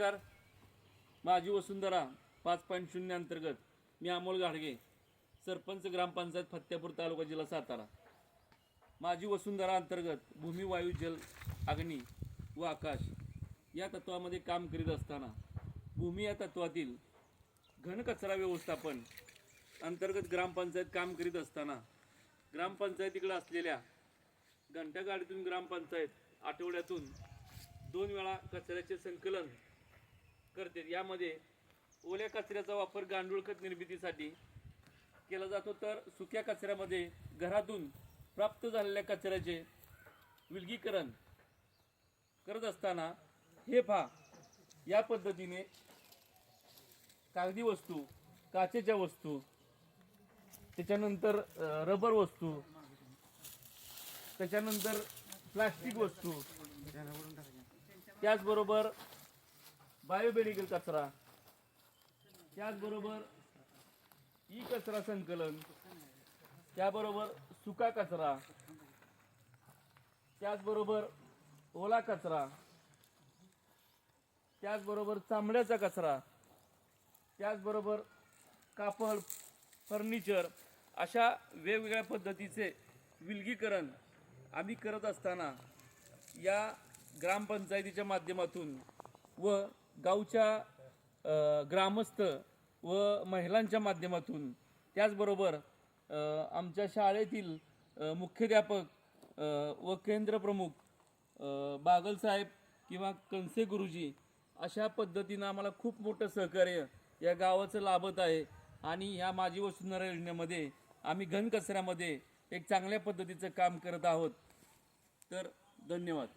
नमस्कार. माझी वसुंधरा पाच पॉईंट शून्य अंतर्गत मी अमोल गाडगे सरपंच ग्रामपंचायत फत्यापूर तालुका जिल्हा सातारा. माझी वसुंधरा अंतर्गत भूमी वायू जल अग्नी व आकाश या तत्वामध्ये काम करीत असताना भूमी या तत्वातील घनकचरा व्यवस्थापन अंतर्गत ग्रामपंचायत काम करीत असताना ग्रामपंचायतीकडे असलेल्या घंटागाडीतून ग्रामपंचायत आठवड्यातून दोन वेळा कचऱ्याचे संकलन करते. यामध्ये ओल्या कचऱ्याचा वापर गांडूळ खत निर्मितीसाठी केला जातो. तर सुक्या कचऱ्यामध्ये घरातून प्राप्त झालेल्या कचऱ्याचे विलगीकरण करत असताना हे पहा या पद्धतीने कागदी वस्तू काचेच्या वस्तू त्याच्यानंतर रबर वस्तू त्याच्यानंतर प्लास्टिक वस्तू त्याचबरोबर बायोमेडिकल कचरा. त्याचबरोबर ई कचरा संकलन. त्याबरोबर सुका कचरा. त्याचबरोबर ओला कचरा. त्याचबरोबर चांबड्याचा कचरा. त्याचबरोबर कापड फर्निचर अशा वेगवेगळ्या पद्धतीचे विलगीकरण आम्ही करत असताना या ग्रामपंचायतीच्या माध्यमातून व गावच्या ग्रामस्थ व महिलांच्या माध्यमातून. त्याचबरोबर आमच्या शाळेतील मुख्याध्यापक व केंद्रप्रमुख बागलसाहेब किंवा कंसे गुरुजी अशा पद्धतीनं आम्हाला खूप मोठं सहकार्य या गावाचं लाभत आहे. आणि ह्या माझी वसुंधरा योजनेमध्ये आम्ही घनकचऱ्यामध्ये एक चांगल्या पद्धतीचं काम करत आहोत. तर धन्यवाद.